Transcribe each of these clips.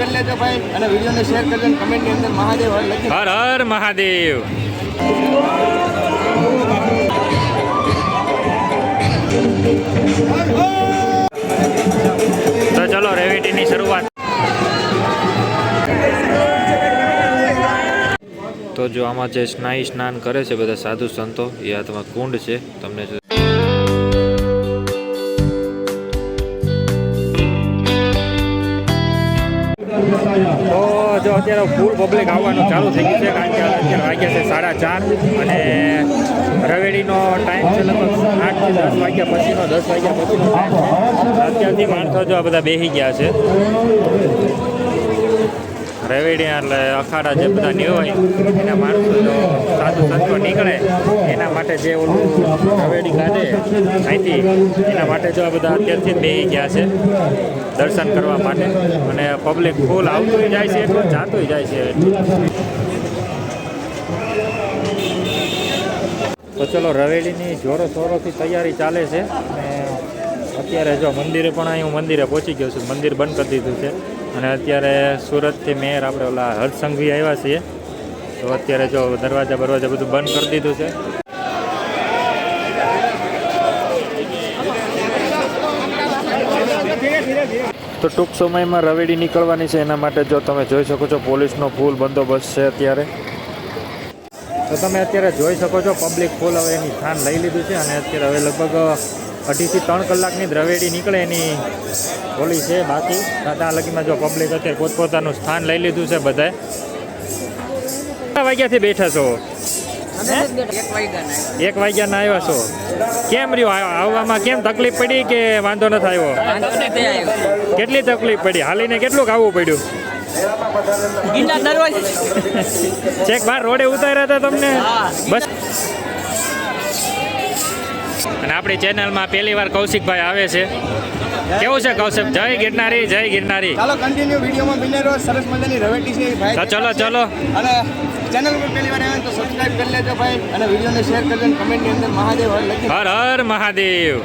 કરી લેજો ભાઈ અને વિડીયોને શેર કરજો કમેન્ટની અંદર મહાદેવ હર હર મહાદેવ. તો ચલો રેવિટીની શરૂઆત. તો જો આમાં જે સ્નાયુ સ્નાન કરે છે બધા સાધુ સંતો, એ હાથમાં કુંડ છે. તમને અત્યારે ફૂલ પબ્લિક આવવાનું ચાલુ થઈ ગયું છે, કારણ કે અત્યારે વાગ્યા છે સાડા ચાર અને રવેડીનો ટાઈમ છે લગભગ આઠથી દસ વાગ્યા પછીનો, દસ વાગ્યા પછીનો ટાઈમ છે. અત્યારથી માણસો જો આ બધા બેસી ગયા છે. રવેડી એટલે અખાડા જે બધા નિવાય, એના માણસો જો સાધુ સંતો નીકળે માટે જે ઓલું રવેડી કાઢે, અહીંથી એના માટે જો આ બધા અત્યારથી બેસી ગયા છે દર્શન કરવા માટે. અને પબ્લિક ફૂલ આવતું જાય છે એટલું જાતું જાય છે તો ચલો રવેડીની જોરો શોરોથી તૈયારી ચાલે છે. અને અત્યારે જો મંદિરે પણ અહીં હું મંદિરે પહોંચી ગયો છું. મંદિર બંધ કરી દીધું છે. અને અત્યારે સુરતથી મેયર આપણે ઓલા હર્ષસંઘવી આવ્યા છીએ. તો અત્યારે જો દરવાજા બરવાજા બધું બંધ કરી દીધું છે. તો ટૂંક સમયમાં રવેડી નીકળવાની છે. એના માટે જો તમે જોઈ શકો છો, પોલીસનો ફૂલ બંદોબસ્ત છે અત્યારે. તો તમે અત્યારે જોઈ શકો છો, પબ્લિક ફૂલ હવે એની સ્થાન લઈ લીધું છે અને અત્યારે હવે લગભગ અઢીથી ત્રણ કલાકની રવેડી નીકળે એની ઓલી છે બાકી. ત્યાં લગીમાં જો પબ્લિક અત્યારે પોતપોતાનું સ્થાન લઈ લીધું છે બધાએ. કેટલા વાગ્યાથી બેઠા છો? એક વાગ્યાના આવ્યા. છો? કેમ રહ્યો? આવવામાં કેમ તકલીફ પડી કે વાંધો નથી આવ્યો. કેટલી તકલીફ પડી? હાલીને કેટલું આવવું પડ્યું? ચેક બાર રોડે ઉતાર્યા હતા તમને? બસ. અને આપણી ચેનલમાં પહેલી વાર કૌશિકભાઈ આવે છે. કેવું છે કૌશિક? જય ગિરનારી જય ગિરનારી. ચાલો કન્ટિન્યુ વિડીયોમાં બિને રહો સરસ મજાની રવેટી છે. ભાઈ ચલો ચલો. અને ચેનલ પર પહેલી વાર આવ્યા તો સબસ્ક્રાઇબ કરી લેજો ભાઈ અને વિડીયોને શેર કરજો અને કમેન્ટની અંદર મહાદેવ હર હર મહાદેવ.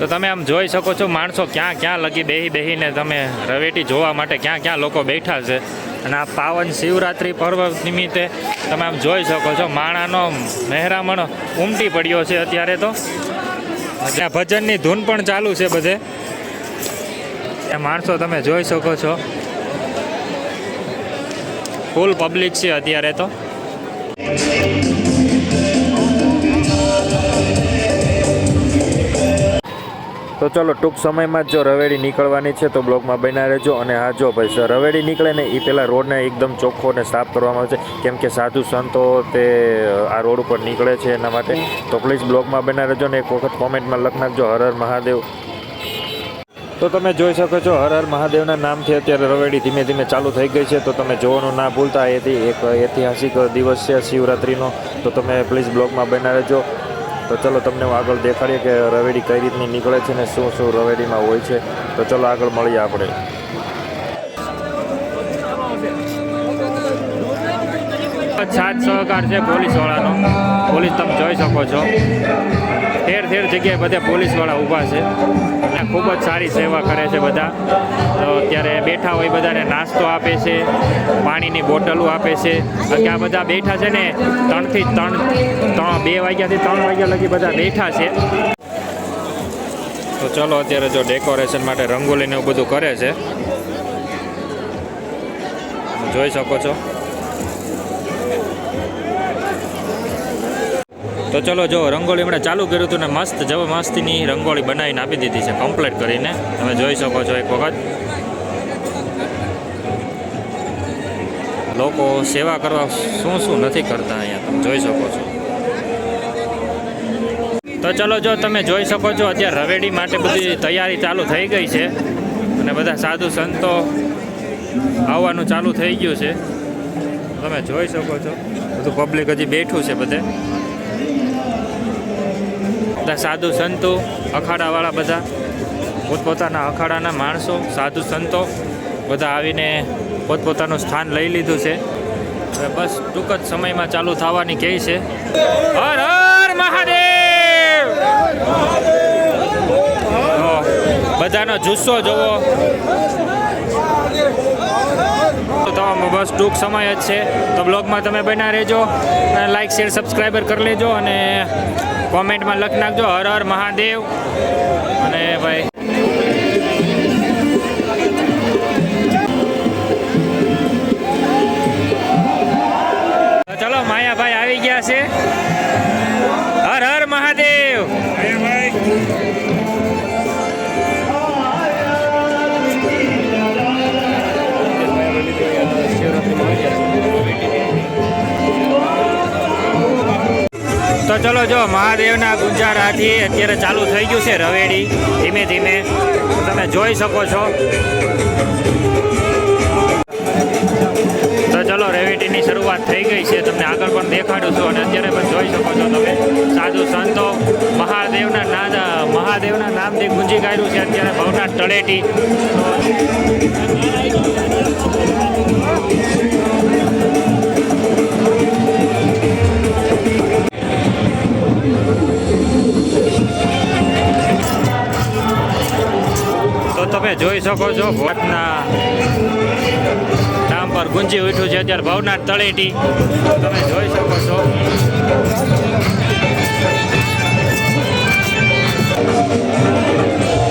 તો તમે આમ જોઈ શકો છો માણસો ક્યાં ક્યાં લગી બેહી બેહીને તમે રવેટી જોવા માટે ક્યાં ક્યાં લોકો બેઠા છે. અને આ પાવન શિવરાત્રિ પર્વ નિમિત્તે તમે આમ જોઈ શકો છો માણાનો મહેરામણ ઉમટી પડ્યો છે અત્યારે તો. ત્યાં ભજનની ધૂન પણ ચાલુ છે બધે. ત્યાં માણસો તમે જોઈ શકો છો. ફૂલ પબ્લિક છે અત્યારે તો. તો ચલો ટૂંક સમયમાં જ જો રવેડી નીકળવાની છે તો બ્લોકમાં બન્યા રહેજો અને હા જો ભાઈ રવેડી નીકળે ને એ પહેલાં રોડને એકદમ ચોખ્ખો અને સાફ કરવામાં આવે છે. કેમ કે સાધુ સંતો તે આ રોડ ઉપર નીકળે છે એના માટે. તો પ્લીઝ બ્લોકમાં બન્યા રહેજો ને એક વખત કોમેન્ટમાં લખ નાખજો, હર હર મહાદેવ. તો તમે જોઈ શકો છો, હર હર મહાદેવના નામથી અત્યારે રવેડી ધીમે ધીમે ચાલુ થઈ ગઈ છે. તો તમે જોવાનું ના ભૂલતા, એથી એક ઐતિહાસિક દિવસ છે શિવરાત્રિનો. તો તમે પ્લીઝ બ્લોગમાં બન્યા રહેજો. તો ચલો તમને હું આગળ દેખાડીએ કે રવેડી કઈ રીતની નીકળે છે ને શું શું રવેડીમાં હોય છે. તો ચલો આગળ મળીએ આપણે. સાત સહકાર છે પોલીસ વાળાનો પોલીસ તમે જોઈ શકો છો. ઠેર ઠેર જગ્યાએ બધા પોલીસવાળા ઊભા છે. અને ખૂબ જ સારી સેવા કરે છે બધા. તો અત્યારે બેઠા હોય બધાને નાસ્તો આપે છે, પાણીની બોટલો આપે છે. કે આ બધા બેઠા છે ને, ત્રણથી ત્રણ ત્રણ, બે વાગ્યાથી ત્રણ વાગ્યા લગી બધા બેઠા છે. તો ચલો અત્યારે જો ડેકોરેશન માટે રંગોલીને એવું બધું કરે છે. જોઈ શકો છો. તો ચલો જો, રંગોળી હમણાં ચાલુ કર્યું હતું ને મસ્ત જબરમસ્તીની રંગોળી બનાવીને આપી દીધી છે કમ્પ્લીટ કરીને. તમે જોઈ શકો છો એક વખત. લોકો સેવા કરવા શું શું નથી કરતા અહીંયા, તમે જોઈ શકો છો. તો ચલો જો, તમે જોઈ શકો છો, અત્યારે રવેડી માટે બધી તૈયારી ચાલુ થઈ ગઈ છે. અને બધા સાધુ સંતો આવવાનું ચાલુ થઈ ગયું છે. તમે જોઈ શકો છો, બધું પબ્લિક હજી બેઠું છે બધે. બધા સાધુ સંતો, અખાડાવાળા બધા, પોતપોતાના અખાડાના માણસો, સાધુ સંતો, બધા આવીને પોતપોતાનું સ્થાન લઈ લીધું છે. બસ ટૂંક જ સમયમાં ચાલુ થવાની કહે છે. હર હર મહાદેવ! બધાનો જુસ્સો જોવો. તો બસ ટૂંક સમય જ છે. તો બ્લોગમાં તમે બના રહેજો લાઇક શેર સબસ્ક્રાઈબર કરી લેજો અને કોમેન્ટમાં લખી નાખજો હર હર મહાદેવ. અને ભાઈ ચલો માયાભાઈ આવી ગયા છે. ચલો જો, મહાદેવના ગુંજારાથી અત્યારે ચાલુ થઈ ગયું છે રવેડી. ધીમે ધીમે તમે જોઈ શકો છો. તો ચલો, રવેડીની શરૂઆત થઈ ગઈ છે. તમને આગળ પણ દેખાડું છું અને અત્યારે પણ જોઈ શકો છો તમે. સાધુ સંતો મહાદેવના નાદ, મહાદેવના નામથી ગુંજી કાઢ્યું છે અત્યારે ભવનાથ તળેટી. તમે જોઈ શકો છો ભોટના નામ પર ગુંજી ઉઠ્યું છે અત્યારે ભવનાથ તળેટી. તમે જોઈ શકો છો. મહાદેવ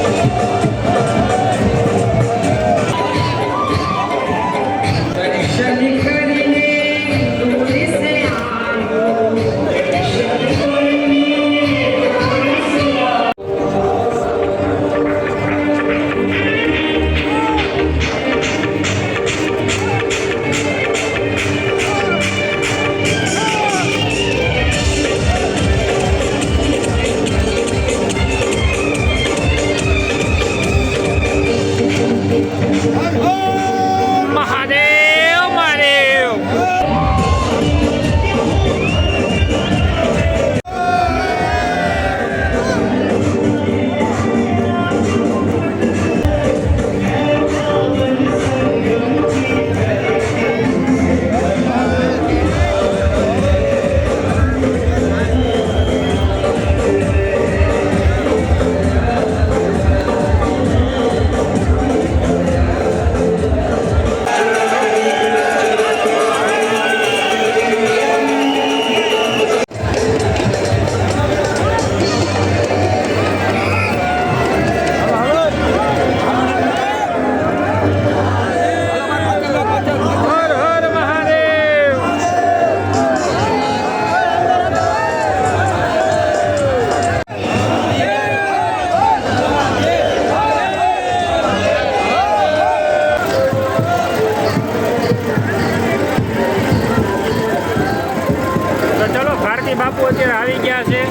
ગયા છે.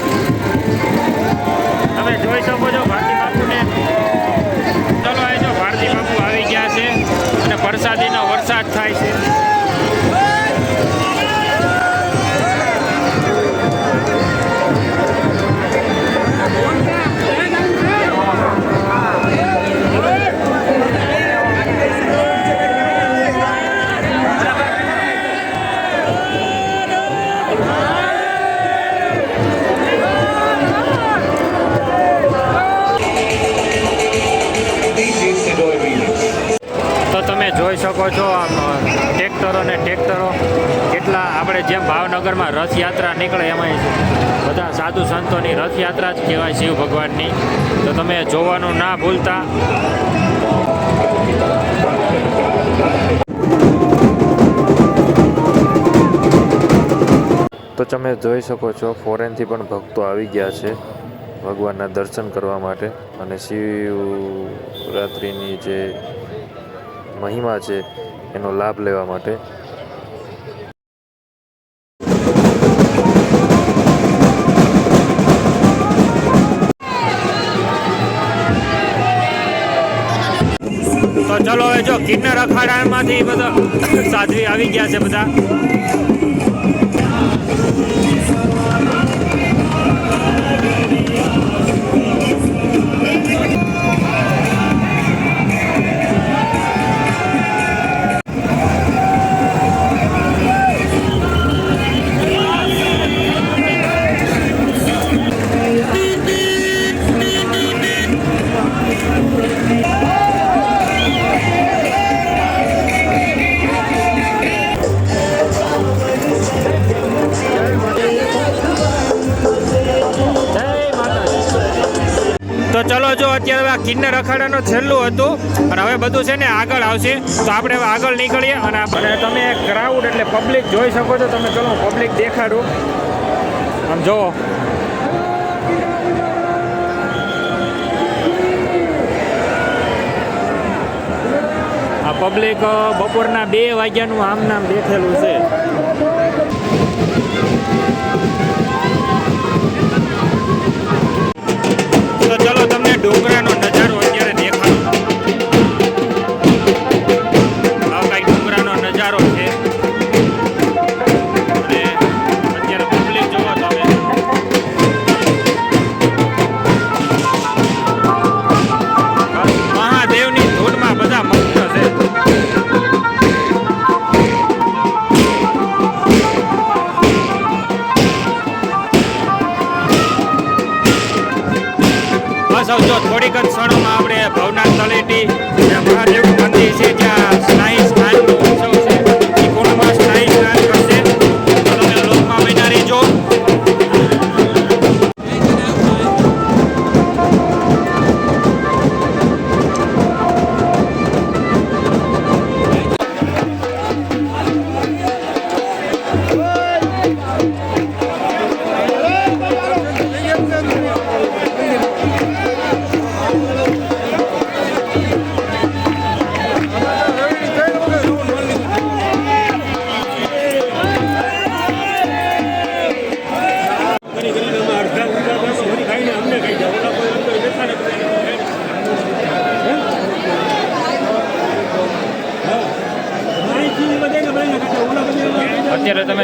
તમે જોઈ શકો છો ભારતી બાપુને ચલો એ જો ભારતી બાપુ આવી ગયા છે અને વરસાદીનો રથયાત્રા નીકળે એમાં બધા સાધુ સંતોની રથયાત્રા જ કહેવાય શિવ ભગવાનની. તો તમે જોવાનું ના ભૂલતા. તો તમે જોઈ શકો છો, ફોરેનથી પણ ભક્તો આવી ગયા છે ભગવાનના દર્શન કરવા માટે. અને શિવરાત્રિની જે મહિમા છે, એનો લાભ લેવા માટે. ચલો હવે જો કિન્નર અખાડામાંથી બધા સાધ્વી આવી ગયા છે બધા. કિન્નર અખાડાનું છેલ્લું હતું. અને હવે બધું છે ને આગળ આવશે. તો આપણે હવે આગળ નીકળીએ અને આપણે તમે ક્રાઉડ એટલે પબ્લિક જોઈ શકો છો. તમે ચલો પબ્લિક દેખાડું. આમ જુઓ આ પબ્લિક બપોરના બે વાગ્યાનું આમ નામ બેઠેલું છે. તો ચલો, તમને ડુંગરાનો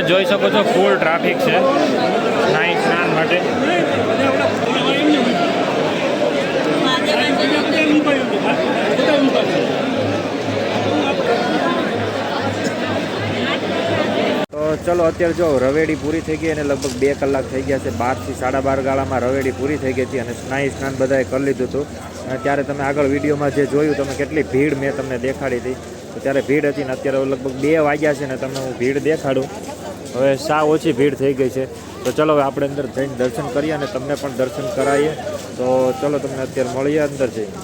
જોઈ શકો છો ફૂલ ટ્રાફિક છે. નાઇટ સ્નાન માટે. ચલો, અત્યારે જો રવેડી પૂરી થઈ ગઈ અને લગભગ બે કલાક થઈ ગયા છે. બારથી સાડા બાર ગાળામાં રવેડી પૂરી થઈ ગઈ હતી અને સ્નાયુ સ્નાન બધાએ કરી લીધું હતું. ત્યારે તમે આગળ વિડીયોમાં જે જોયું, તમે કેટલી ભીડ મેં તમને દેખાડી હતી. ત્યારે ભીડ હતી ને અત્યારે લગભગ બે વાગ્યા છે ને તમને હું ભીડ દેખાડું. હવે સાવ ઓછી ભીડ થઈ ગઈ છે. તો ચલો હવે આપણે અંદર જઈને દર્શન કરીએ અને તમને પણ દર્શન કરાવીએ. તો ચલો તમને અત્યારે મળીએ અંદર જઈને.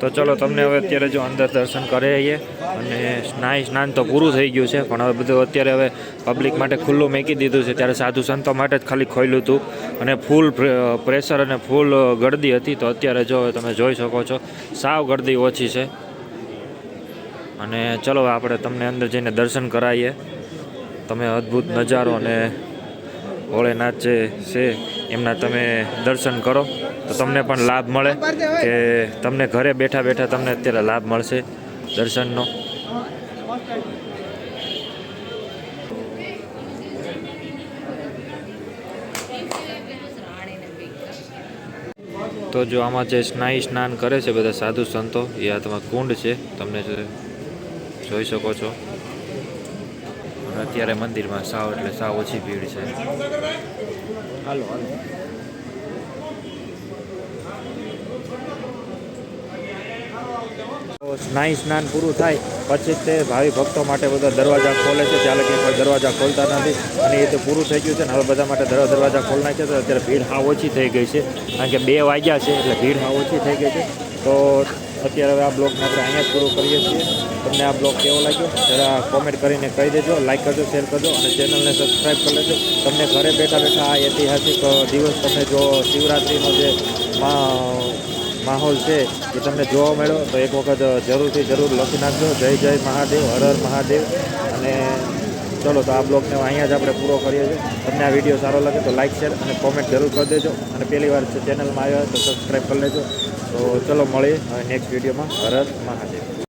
તો ચલો તમને હવે અત્યારે જો અંદર દર્શન કરાવીએ અને સ્નાય સ્નાન તો પૂરું થઈ ગયું છે, પણ હવે બધું અત્યારે હવે પબ્લિક માટે ખુલ્લું મેકી દીધું છે. ત્યારે સાધુ સંતો માટે જ ખાલી ખોલ્યું હતું. અને ફૂલ પ્રેશર અને ફૂલ ગળદી હતી. તો અત્યારે જો તમે જોઈ શકો છો, સાવ ગળદી ઓછી છે. અને ચલો આપણે તમને અંદર જઈને દર્શન કરાવીએ. તમે અદ્ભુત નજારો અને ભોળેનાથ જે છે, એમના તમે દર્શન કરો, તો તમને પણ લાભ મળે કે તમને ઘરે બેઠા બેઠા તમને અત્યારે લાભ મળશે દર્શનનો. તો જો આમાં જે સ્નાયુ સ્નાન કરે છે બધા સાધુ સંતો, એ તમારા કુંડ છે, તમને જોઈ શકો છો. અત્યારે મંદિરમાં સાવ, એટલે સાવ ઓછી ભીડ છે. હાલો હાલો. સ્નાય સ્નાન પૂરું થાય, પછી તે ભાવિ ભક્તો માટે બધા દરવાજા ખોલે છે. ચાલે કે દરવાજા ખોલતા નથી અને એ તો પૂરું થઈ ગયું છે ને, હવે બધા માટે દરવાજા ખોલી નાખ્યા તો અત્યારે ભીડ હા ઓછી થઈ ગઈ છે. કારણ કે બે વાગ્યા છે, એટલે ભીડ હા ઓછી થઈ ગઈ છે. તો અત્યારે હવે આ બ્લોગને આપણે અહીંયા જ પૂરો કરીએ છીએ. તમને આ બ્લોગ કેવો લાગ્યો જરા કોમેન્ટ કરીને કહી દેજો લાઈક કરજો શેર કરજો અને ચેનલને સબસ્ક્રાઈબ કરી લેજો. તમને ઘરે બેઠા બેઠા આ ઐતિહાસિક દિવસ તમે જો શિવરાત્રિનો જે માહોલ છે એ તમને જોવા મળ્યો, તો એક વખત જરૂરથી જરૂર લખી નાખજો. જય જય મહાદેવ, હર હર મહાદેવ. અને ચલો, તો આ બ્લોગને અહીંયા જ આપણે પૂરો કરીએ છીએ. તમને આ વીડિયો સારો લાગે તો લાઇક શેર અને કોમેન્ટ જરૂર કરી દેજો. અને પહેલી વાર ચેનલમાં આવ્યા તો સબસ્ક્રાઈબ કરી લેજો. તો ચલો મળીએ નેક્સ્ટ વિડીયોમાં હર હર મહાદેવ.